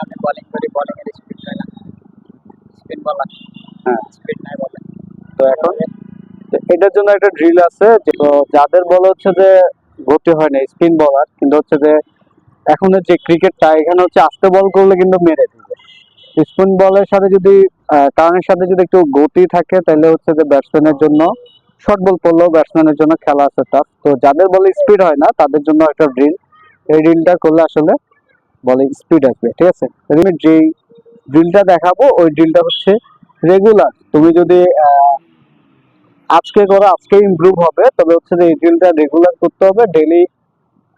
আমি বোলিং করি বোলিং এর স্পিড হয় না। স্পিন বলার হ্যাঁ। স্পিড নাই বলে তো এখন? এটার জন্য একটা ড্রিল আছে তো যাদের বল হচ্ছে যে গতি হয় না স্পিন বলার কিন্তু হচ্ছে যে এখন যে ক্রিকেটটা এখানে হচ্ছে আস্তে বল করলে কিন্তু মেরে দিবে। স্পিন বলের সাথে যদি টার্নের সাথে যদি একটু গতি থাকে তাহলে হচ্ছে যে ব্যাটসম্যানের জন্য শর্ট বল পড়লেও ব্যাটসম্যানের জন্য খেলা আছে টাফ তো যাদের বলে স্পিড হয় না তাদের জন্য একটা ড্রিল এই ড্রিলটা করলে আসলে বলে স্পিড আসবে, ঠিক আছে? আমি যে ড্রিলটা দেখাবো, ওই ড্রিলটা হচ্ছে রেগুলার তুমি যদি আজকে করো, আজকে ইমপ্রুভ হবে, তবে হচ্ছে যে এই ড্রিলটা রেগুলার করতে হবে ডেলি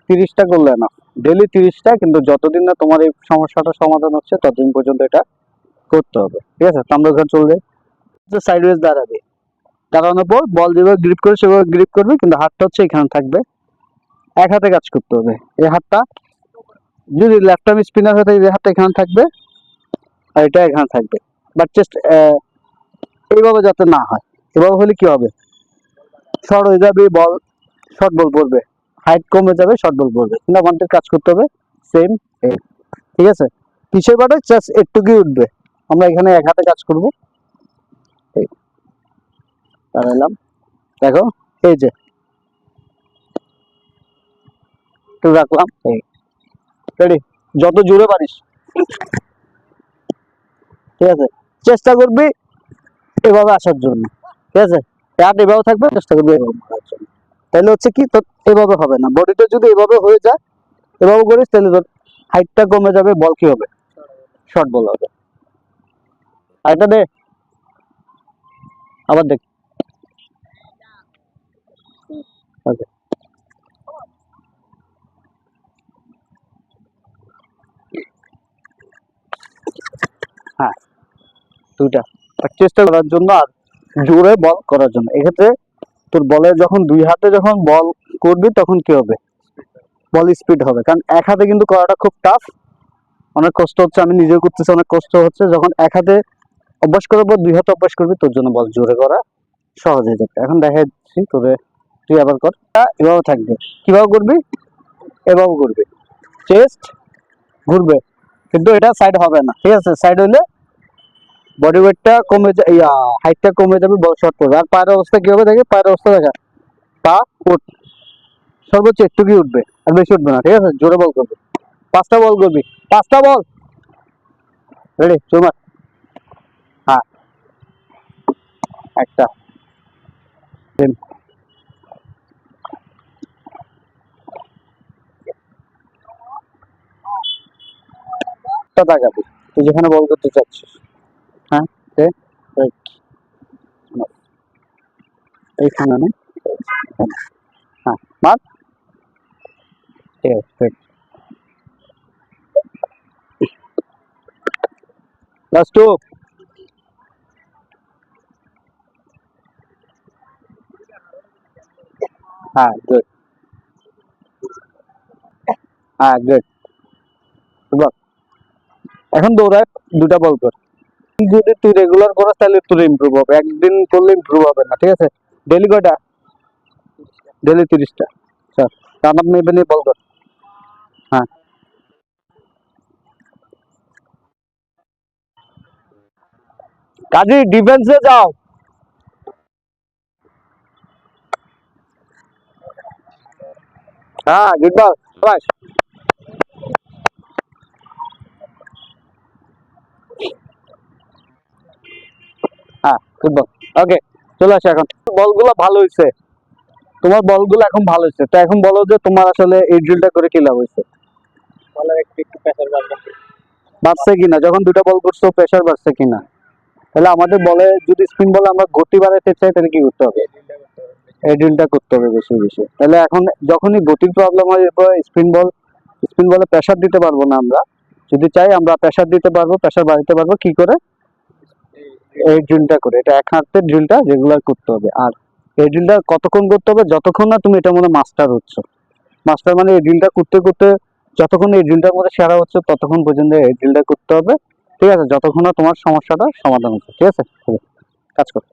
তিরিশটা করলে না। ডেলি তিরিশটা, কিন্তু যতদিন না তোমার এই সমস্যাটা সমাধান হচ্ছে, ততদিন পর্যন্ত এটা করতে হবে। ঠিক আছে? আমরা ওখানে চলবে সাইডওয়েজ দাঁড়াবে। দাঁড়ানোর পর বল যেভাবে গ্রিপ করে, সেভাবে গ্রিপ করবে, কিন্তু হাতটা হচ্ছে এখানে থাকবে। এক হাতে কাজ করতে হবে। এই হাতটা যদি লেফট আর্ম স্পিনার হয়ে থাকে হাতটা এখানে থাকবে, আর এটা এখানে থাকবে। বাট জাস্ট এইভাবে যাতে না হয়। এভাবে হলে কি হবে? শর্ট হয়ে যাবে বল শর্ট বল পড়বে। হাইট কমে যাবে শর্ট বল পড়বে। কিন্তু আমাদের কাজ করতে হবে সেম ঠিক আছে? পিছের বাটে জাস্ট একটুকুই উঠবে। আমরা এখানে এক হাতে কাজ করব। দাঁড়ালাম। দেখো, এই যে। একটু রাখলাম, এই। রেডি যত জোরে পারিস। ঠিক আছে? চেষ্টা করবি এভাবে আসার জন্য। ঠিক আছে? প্যাট এভাবে থাকবে, চেষ্টা করবি এভাবে জন্য। তাহলে হচ্ছে কি, তোর এভাবে হবে না। বডিটা যদি এভাবে হয়ে যায়, এভাবে করিস, তাহলে তোর হাইটটা কমে যাবে বল কি হবে? শর্ট বল হবে। আরেকটা দে। আবার দেখ। ওকে হ্যাঁ দুইটা। আর চেষ্টা করার জন্য আর জোরে বল করার জন্য। এক্ষেত্রে তোর বলে যখন দুই হাতে যখন বল করবি, তখন কি হবে? বল স্পিড হবে। কারণ এক হাতে কিন্তু করাটা খুব টাফ অনেক কষ্ট হচ্ছে, আমি নিজেও করতেছি, অনেক কষ্ট হচ্ছে। যখন এক হাতে অভ্যাস করার পর দুই হাতে অভ্যাস করবি, তোর জন্য বল জোরে করা সহজ হয়ে যাবে। এখন দেখা যাচ্ছি তোরে, তুই আবার কর। এভাবে থাকবে। কীভাবে করবি? এভাবে করবি। চেস্ট ঘুরবে। কিন্তু এটা সাইড হবে না। ঠিক আছে? সাইড হলে বডি ওয়েটটা কমে ইয়া হাইটটা কমে যাবে শর্ট পড়বে আর পায়ের অবস্থা কি হবে দেখে? পায়ের অবস্থা দেখা। পা উঠ। সর্বোচ্চ একটু কি উঠবে, আর বেশি উঠবে না, ঠিক আছে? জোরে বল করবে। পাঁচটা বল করবি। পাঁচটা বল! রেডি চুমার হ্যাঁ। একটা। তিন। তুই যেখানে বল করতে চাচ্ছিস। হ্যাঁ তে রাইট এইখানে না হ্যাঁ মার ঠিক আছে ঠিক লাস্ট টু হ্যাঁ গুড হ্যাঁ গুড বল এখন দৌড়ায় দুটা বল কর তুই যদি তুই রেগুলার করিস, তাহলে তোর ইমপ্রুভ হবে। একদিন করলে ইমপ্রুভ হবে না, ঠিক আছে? ডেলি কয়টা? ডেলি তিরিশটা। স্যার রান আপ নেবে নিয়ে বল কর হ্যাঁ। কাজী ডিফেন্সে যাও। হ্যাঁ গুড বল হ্যাঁ গুড বল ওকে চলে আসো এখন। বলগুলো ভালো হয়েছে তোমার বলগুলো এখন ভালো হয়েছে তো এখন বলো যে তোমার আসলে এই ড্রিলটা করে কি লাভ হয়েছে বলার একটু একটু প্রেসার বাড়বে বাড়ছে কিনা? যখন দুটো বল করছ প্রেশার বাড়ছে কিনা? তাহলে আমাদের বলে যদি স্পিন বলে আমরা গতি বাড়াতে চাই তাহলে কি করতে হবে? এই ড্রিলটা করতে হবে বেশি। বেশি তাহলে এখন যখনই গতির প্রবলেম হয় এরপর স্পিন বল স্পিন বলে প্রেশার দিতে পারব না আমরা। যদি চাই আমরা প্রেশার দিতে পারব প্রেশার বাড়াতে পারব কি করে? এই ড্রিলটা করে, এটা এক হাতের ড্রিলটা রেগুলার করতে হবে। আর এই ড্রিলটা কতক্ষণ করতে হবে? যতক্ষণ না তুমি এটা মনে মাস্টার হচ্ছ। মাস্টার মানে এই ড্রিলটা করতে করতে যতক্ষণ এই ড্রিলটার মধ্যে সেরা হচ্ছে, ততক্ষণ পর্যন্ত এই ড্রিলটা করতে হবে। ঠিক আছে? যতক্ষণ না তোমার সমস্যাটা সমাধান হচ্ছে। ঠিক আছে? কাজ করো।